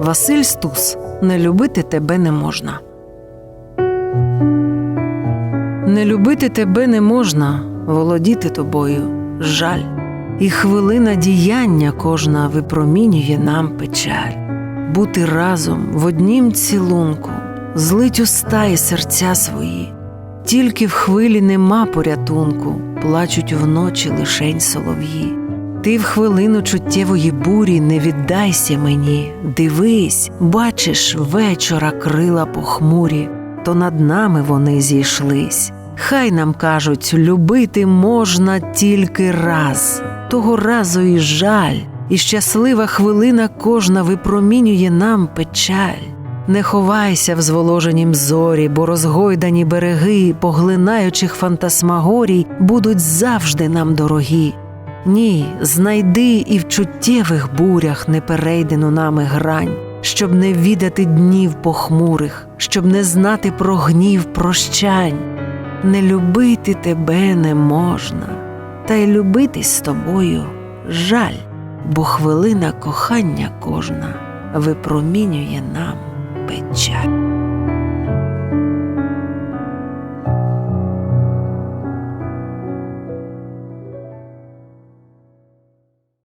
Василь Стус, не любити тебе не можна. Не любити тебе не можна, володіти тобою жаль, і хвилина діяння кожна випромінює нам печаль. Бути разом в однім цілунку, злить уста і серця свої. Тільки в хвилі нема порятунку, плачуть вночі лишень солов'ї. Ти в хвилину чуттєвої бурі не віддайся мені, дивись, бачиш вечора крила похмурі, то над нами вони зійшлись. Хай нам кажуть, любити можна тільки раз, того разу і жаль, і щаслива хвилина кожна випромінює нам печаль. Не ховайся в зволоженім зорі, бо розгойдані береги, поглинаючих фантасмагорій, будуть завжди нам дорогі. Ні, знайди і в чуттєвих бурях неперейдену нами грань, щоб не відати днів похмурих, щоб не знати про гнів прощань. Не любити тебе не можна, та й любитись з тобою жаль, бо хвилина кохання кожна випромінює нам печаль.